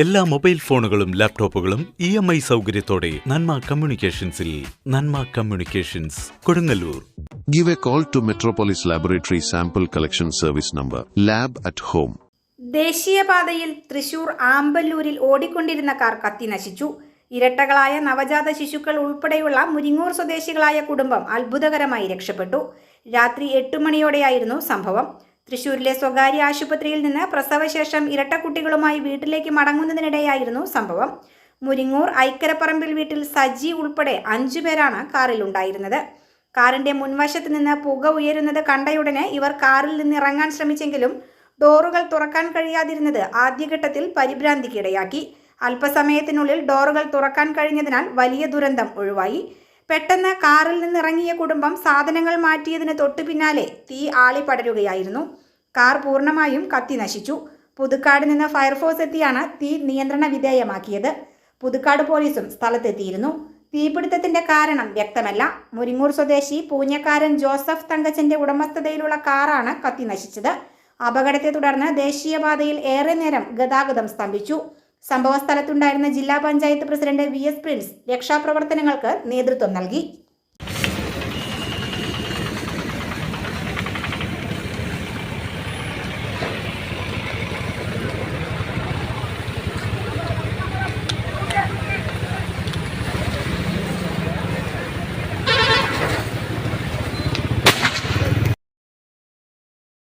എല്ലാ മൊബൈൽ ഫോണുകളും ലാപ്ടോപ്പുകളും ഇ എം ഐ സൗകര്യത്തോടെ Nanma കമ്മ്യൂണിക്കേഷൻസിൽ Nanma communications Kodungallur. Give a call to Metropolis laboratory sample collection service number lab at home ദേശീയപാതയിൽ തൃശൂർ ആമ്പല്ലൂരിൽ ഓടിക്കൊണ്ടിരുന്ന car കത്തി നശിച്ചു. ഇരട്ടകളായ നവജാത ശിശുക്കൾ ഉൾപ്പെടെയുള്ള മുരിങ്ങൂർ സ്വദേശികളായ കുടുംബം അത്ഭുതകരമായി രക്ഷപ്പെട്ടു. രാത്രി എട്ട് മണിയോടെയായിരുന്നു സംഭവം. തൃശൂരിലെ സ്വകാര്യ ആശുപത്രിയിൽ നിന്ന് പ്രസവശേഷം ഇരട്ടക്കുട്ടികളുമായി വീട്ടിലേക്ക് മടങ്ങുന്നതിനിടെയായിരുന്നു സംഭവം. മുരിങ്ങൂർ ഐക്കരപ്പറമ്പിൽ വീട്ടിൽ സജി ഉൾപ്പെടെ അഞ്ചു പേരാണ് കാറിലുണ്ടായിരുന്നത്. കാറിന്റെ മുൻവശത്ത് നിന്ന് പുക ഉയരുന്നത് കണ്ടയുടനെ ഇവർ കാറിൽ നിന്ന് ഇറങ്ങാൻ ശ്രമിച്ചെങ്കിലും ഡോറുകൾ തുറക്കാൻ കഴിയാതിരുന്നത് ആദ്യഘട്ടത്തിൽ പരിഭ്രാന്തിക്കിടയാക്കി. അല്പസമയത്തിനുള്ളിൽ ഡോറുകൾ തുറക്കാൻ കഴിഞ്ഞതിനാൽ വലിയ ദുരന്തം ഒഴിവായി. പെട്ടെന്ന് കാറിൽ നിന്നിറങ്ങിയ കുടുംബം സാധനങ്ങൾ മാറ്റിയതിന് തൊട്ടു പിന്നാലെ തീ ആളിപ്പടരുകയായിരുന്നു. കാർ പൂർണമായും കത്തി നശിച്ചു. പുതുക്കാട് നിന്ന് ഫയർഫോഴ്സ് എത്തിയാണ് തീ നിയന്ത്രണ വിധേയമാക്കിയത്. പുതുക്കാട് പോലീസും സ്ഥലത്തെത്തിയിരുന്നു. തീപിടുത്തത്തിന്റെ കാരണം വ്യക്തമല്ല. മുരിങ്ങൂർ സ്വദേശി പൂഞ്ഞക്കാരൻ ജോസഫ് തങ്കച്ചന്റെ ഉടമസ്ഥതയിലുള്ള കാറാണ് കത്തി നശിച്ചത്. അപകടത്തെ തുടർന്ന് ദേശീയപാതയിൽ ഏറെ നേരം ഗതാഗതം സ്തംഭിച്ചു. സംഭവസ്ഥലത്തുണ്ടായിരുന്ന ജില്ലാ panchayat president V S Prince രക്ഷാപ്രവർത്തനങ്ങൾക്ക് നേതൃത്വം നൽകി.